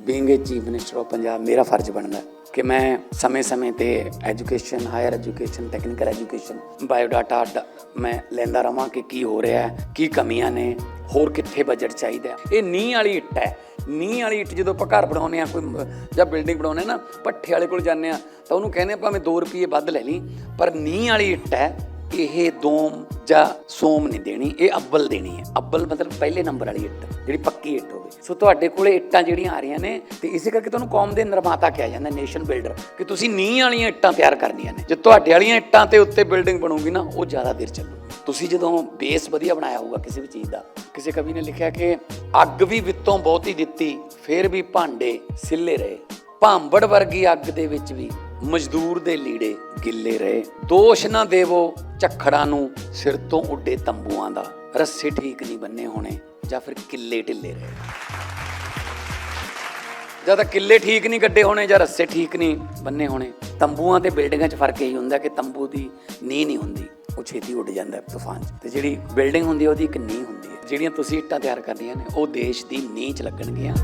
Being a chief minister of Punjab ਮੇਰਾ ਫਰਜ਼ ਬਣਦਾ ਕਿ ਮੈਂ ਸਮੇਂ-ਸਮੇਂ ਤੇ education higher education technical education biodata ਡ- ਮੈਂ ਲੈਂਦਾ ਰਵਾਂ ਕਿ ਕੀ ਹੋ ਰਿਹਾ ਹੈ ਕੀ ਕਮੀਆਂ ਨੇ ਹੋਰ ਕਿੱਥੇ ਬਜਟ ਚਾਹੀਦਾ ਇਹ ਨੀਂਹ ਵਾਲੀ ਇੱਟ ਹੈ ਨੀਂਹ ਵਾਲੀ ਇੱਟ ਜਦੋਂ ਆਪਾਂ ਘਰ ਬਣਾਉਂਦੇ ਆ ਕੋਈ ਜਾਂ ਬਿਲਡਿੰਗ ਬਣਾਉਂਦੇ ਆ ਨਾ ਪੱਠੇ ਵਾਲੇ ਕੋਲ ਜਾਂਦੇ ਆ ਤਾਂ ਉਹਨੂੰ ਕਹਿੰਦੇ ਆ ਭਾਵੇਂ 2 ਰੁਪਏ ਵੱਧ ਲੈ ਲਈ ਪਰ ਨੀਂਹ ਵਾਲੀ ਇੱਟ ਹੈ ਇਹ ਦੋਮ ਜਾਂ ਸੋਮ ਨਹੀਂ ਦੇਣੀ, ਇਹ ਅੱਬਲ ਦੇਣੀ ਹੈ। ਅੱਬਲ ਮਤਲਬ ਪਹਿਲੇ ਨੰਬਰ ਵਾਲੀ ਇੱਟ, ਜਿਹੜੀ ਪੱਕੀ ਇੱਟ ਹੋਵੇ। ਸੋ ਤੁਹਾਡੇ ਕੋਲੇ ਇੱਟਾਂ ਜਿਹੜੀਆਂ ਆ ਰਹੀਆਂ ਨੇ, ਤੇ ਇਸੇ ਕਰਕੇ ਤੁਹਾਨੂੰ ਕੌਮ ਦੇ ਨਿਰਮਾਤਾ ਕਿਹਾ ਜਾਂਦਾ ਨੇਸ਼ਨ ਬਿਲਡਰ ਕਿ ਤੁਸੀਂ ਨੀਂਹ ਵਾਲੀਆਂ ਇੱਟਾਂ ਤਿਆਰ ਕਰਨੀਆਂ ਨੇ। ਜੇ ਤੁਹਾਡੇ ਵਾਲੀਆਂ ਇੱਟਾਂ ਤੇ ਉੱਤੇ ਬਿਲਡਿੰਗ ਬਣੂਗੀ ਨਾ, ਉਹ ਜ਼ਿਆਦਾ ਦੇਰ ਚੱਲੂ ਤੁਸੀਂ ਜਦੋਂ ਬੇਸ ਵਧੀਆ ਬਣਾਇਆ ਹੋਊਗਾ ਕਿਸੇ ਵੀ ਚੀਜ਼ ਦਾ, ਕਿਸੇ ਕਵੀ ਨੇ ਲਿਖਿਆ ਕਿ ਅੱਗ ਵੀ ਵਿੱਤੋਂ ਬਹੁਤੀ ਦਿੱਤੀ, ਫਿਰ ਵੀ ਭਾਂਡੇ ਸਿੱਲੇ ਰਹੇ। ਭਾਂਬੜ ਵਰਗੀ ਅੱਗ ਦੇ ਵਿੱਚ ਵੀ ਮਜ਼ਦੂਰ ਦੇ ਲੀੜੇ ਗਿੱਲੇ ਰਹੇ। ਦੋਸ਼ ਨਾ ਦੇਵੋ ਝੱਖੜਾਂ ਨੂੰ ਸਿਰ ਤੋਂ ਉੱਡੇ ਤੰਬੂਆਂ ਦਾ। ਰੱਸੇ ਠੀਕ ਨਹੀਂ ਬੰਨੇ ਹੋਣੇ, ਜਾਂ ਫਿਰ ਕਿੱਲੇ ਢਿੱਲੇ ਰਹੇ। ਜਾਂ ਤਾਂ ਕਿੱਲੇ ਠੀਕ ਨਹੀਂ ਗੱਡੇ ਹੋਣੇ, ਜਾਂ ਰੱਸੇ ਠੀਕ ਨਹੀਂ ਬੰਨੇ ਹੋਣੇ। ਤੰਬੂਆਂ ਤੇ ਬਿਲਡਿੰਗਾਂ 'ਚ ਫ਼ਰਕ ਇਹੀ ਹੁੰਦਾ ਕਿ ਤੰਬੂ ਦੀ ਨੀਂਹ ਨਹੀਂ ਹੁੰਦੀ, ਉਹ ਛੇਤੀ ਉੱਡ ਜਾਂਦਾ ਤੂਫਾਨ 'ਚ। ਤੇ ਜਿਹੜੀ ਬਿਲਡਿੰਗ ਹੁੰਦੀ ਹੈ, ਉਹਦੀ ਇੱਕ ਨੀਂਹ ਹੁੰਦੀ ਹੈ। ਜਿਹੜੀਆਂ ਤੁਸੀਂ ਇੱਟਾਂ ਤਿਆਰ ਕਰਨੀਆਂ ਨੇ, ਉਹ ਦੇਸ਼ ਦੀ ਨੀਂਹ 'ਚ ਲੱਗਣਗੀਆਂ।